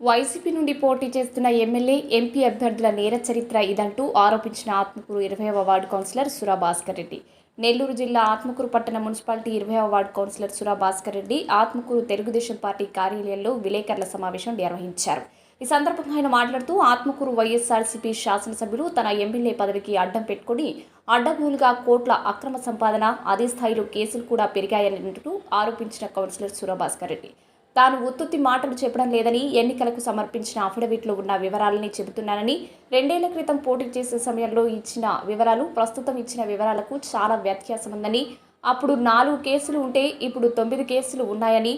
YCP నుండి పోటీ చేస్తున్న ఎమ్మెల్యే ఎంపీ అభ్యర్థుల నేర చరిత్ర ఇదంటూ ఆరోపించిన ఆత్మకూరు ఇరవైవ వార్డు కౌన్సిలర్ సురా భాస్కర్ రెడ్డి. నెల్లూరు జిల్లా ఆత్మకూరు పట్టణ మున్సిపాలిటీ ఇరవైవ ward councillor Sura Bhaskar Reddy Atmakur Telugu Desam party కార్యాలయంలో విలేకరుల సమావేశం నిర్వహించారు. ఈ సందర్భంగా ఆయన మాట్లాడుతూ ఆత్మకూరు వైఎస్ఆర్సీపీ శాసనసభ్యులు తన ఎమ్మెల్యే పదవికి అడ్డం పెట్టుకుని అడ్డగోలుగా కోట్ల అక్రమ సంపాదన అదే స్థాయిలో కేసులు కూడా పెరిగాయని ఆరోపించిన కౌన్సిలర్ సురభాస్కర్ రెడ్డి. తాను ఉత్తుత్తి మాటలు చెప్పడం లేదని ఎన్నికలకు సమర్పించిన అఫిడవిట్లో ఉన్న వివరాలని చెబుతున్నానని రెండేళ్ళ క్రితం పోటీ చేసే సమయంలో ఇచ్చిన వివరాలు ప్రస్తుతం ఇచ్చిన వివరాలకు చాలా వ్యత్యాసం ఉందని అప్పుడు నాలుగు కేసులు ఉంటే ఇప్పుడు తొమ్మిది కేసులు ఉన్నాయని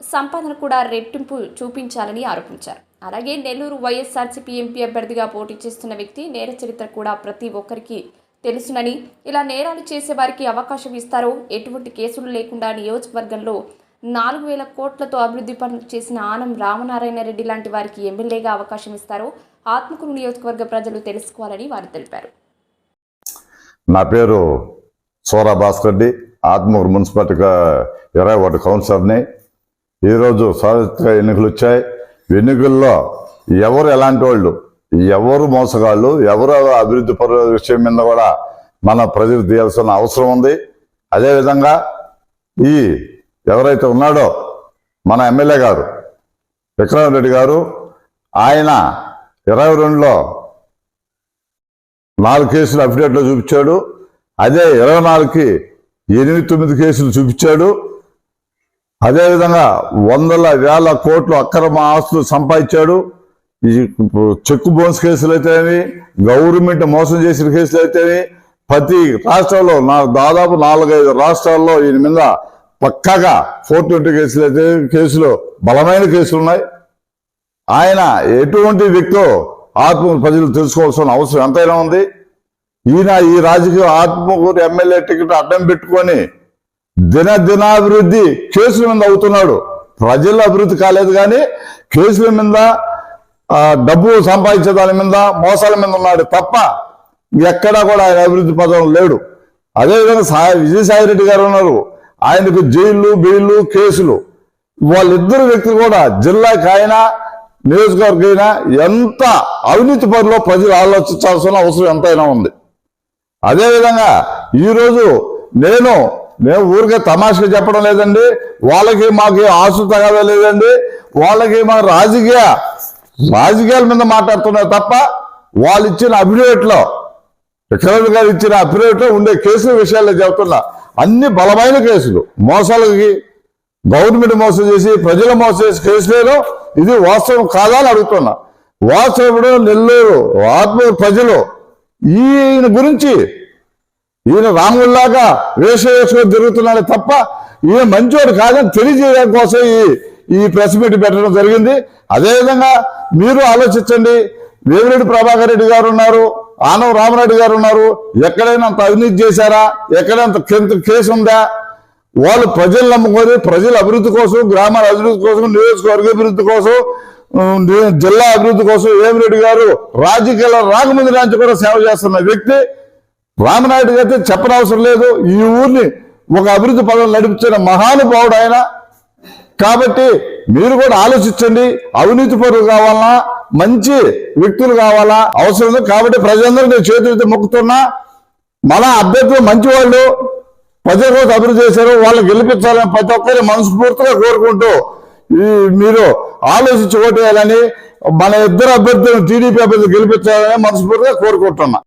సంపాదన కూడా రెట్టింపు చూపించాలని ఆరోపించారు. అలాగే నెల్లూరు వైఎస్ఆర్సీపీ ఎంపీ అభ్యర్థిగా పోటీ చేస్తున్న వ్యక్తి నేర చరిత్ర కూడా ప్రతి ఒక్కరికి తెలుసునని ఇలా నేరాలు చేసే వారికి అవకాశం ఇస్తారో ఎటువంటి కేసులు లేకుండా నియోజకవర్గంలో నాలుగు వేల కోట్లతో అభివృద్ధి పనులు చేసిన ఆనం రామనారాయణ రెడ్డి లాంటి వారికి ఎమ్మెల్యేగా అవకాశం ఇస్తారో. ఆత్మకూరు నియోజకవర్గ ప్రజలు తెలుసుకోవాలని వారు తెలిపారు. నా పేరు సోరా భాస్కర్ రెడ్డి ఆత్మకూరు మున్సిపాలిటీ ఇరవై ఒకటి కౌన్సిలర్ని. ఈరోజు సార్వత్రిక ఎన్నికలు వచ్చాయి. ఎన్నికల్లో ఎవరు ఎలాంటి వాళ్ళు ఎవరు మోసగాళ్ళు ఎవరు అభివృద్ధి పరుల విషయం మీద కూడా మన ప్రజలు తీయాల్సిన అవసరం ఉంది. అదేవిధంగా ఈ ఎవరైతే ఉన్నాడో మన ఎమ్మెల్యే గారు విక్రమరెడ్డి గారు ఆయన ఇరవై రెండులో నాలుగు కేసులు అఫిడేట్లో చూపించాడు. అదే ఇరవై నాలుగుకి ఎనిమిది తొమ్మిది కేసులు చూపించాడు. అదేవిధంగా వందల వేల కోట్లు అక్రమ ఆస్తులు సంపాదించాడు. ఈ చెక్కు బోన్స్ కేసులు అయితేనేమి గవర్నమెంట్ మోసం చేసిన కేసులు అయితేనే ప్రతి రాష్ట్రంలో నా దాదాపు నాలుగైదు రాష్ట్రాల్లో ఈయన మీద పక్కాగా ఫోర్ ట్వంటీ కేసులు అయితే కేసులు బలమైన కేసులు ఉన్నాయి. ఆయన ఎటువంటి వ్యక్తో ఆత్మ ప్రజలు తెలుసుకోవాల్సిన అవసరం ఎంతైనా ఉంది. ఈయన ఈ రాజకీయ ఆత్మకూరు ఎమ్మెల్యే టికెట్ అడ్డం పెట్టుకొని దిన దినాభివృద్ధి కేసుల మీద అవుతున్నాడు. ప్రజల అభివృద్ధి కాలేదు కానీ కేసుల మీద డబ్బు సంపాదించే దాని మీద మోసాల మీద ఉన్నాడు తప్ప ఎక్కడా కూడా ఆయన అభివృద్ధి పదం లేడు. అదేవిధంగా సా విజయసాయి రెడ్డి గారు ఉన్నారు. ఆయనకు జైళ్ళు బెయిళ్ళు కేసులు. వాళ్ళిద్దరు వ్యక్తులు కూడా జిల్లాకి ఆయన నియోజకవర్గం ఎంత అవినీతి పనిలో ప్రజలు ఆలోచించాల్సిన అవసరం ఎంతైనా ఉంది. అదేవిధంగా ఈరోజు నేను మేము ఊరికే తమాషగా చెప్పడం లేదండి. వాళ్ళకి మాకు ఆశ తగదే లేదండి. వాళ్ళకి మా రాజకీయ రాజకీయాల మీద మాట్లాడుతున్నారు తప్ప వాళ్ళు ఇచ్చిన అఫిడేవిట్లో విక్రమ్ గారు ఇచ్చిన అఫిడేవిట్లో ఉండే కేసుల విషయాల్లో చెబుతున్నా. అన్ని బలమైన కేసులు. మోసాలకి గవర్నమెంట్ మోసం చేసి ప్రజలు మోసం చేసి కేసులేను ఇది వాస్తవం కాదా అని అడుగుతున్నా. వాస్తవుడు నెల్లూరు ఆత్మ ప్రజలు ఈయన గురించి ఈయన రాముల్లాగా వేష వేసుకొని తిరుగుతున్నాడు తప్ప ఈయన మంచివాడు కాదని తెలియజేయడం కోసం ఈ ఈ ప్రెస్ మీట్ పెట్టడం జరిగింది. అదేవిధంగా మీరు ఆలోచించండి. వేమిరెడ్డి ప్రభాకర్ రెడ్డి గారు ఉన్నారు. ఆనవ రామరెడ్డి గారు ఉన్నారు. ఎక్కడైనా అంత అవినీతి చేశారా? ఎక్కడైనా అంత కేసు ఉందా? వాళ్ళు ప్రజలు నమ్ముకొని ప్రజల అభివృద్ధి కోసం గ్రామాల అభివృద్ధి కోసం నియోజకవర్గ అభివృద్ధి కోసం జిల్లా అభివృద్ధి కోసం రెడ్డి గారు రాజకీయాల రాకముందు నుంచి కూడా సేవ చేస్తున్న వ్యక్తి. రామనాయుడు గారితో చెప్పనవసరం లేదు. ఈ ఊరిని ఒక అభివృద్ధి పదం నడిపించిన మహానుభావుడు ఆయన. కాబట్టి మీరు కూడా ఆలోచించండి. అవినీతి పరులు కావాలన్నా మంచి వ్యక్తులు కావాలా? అవసరం కాబట్టి ప్రజలందరూ నేను చేతులైతే మొక్కుతున్నా. మన అభ్యర్థులు మంచి వాళ్ళు ప్రజల కోసం అభివృద్ధి చేశారు. వాళ్ళని గెలిపించాలని ప్రతి ఒక్కరిని మనస్ఫూర్తిగా కోరుకుంటూ ఈ మీరు ఆలోచించి ఓటేయాలని మన ఇద్దరు అభ్యర్థులను టీడీపీ అభ్యర్థులు గెలిపించాలని మనస్ఫూర్తిగా కోరుకుంటున్నా.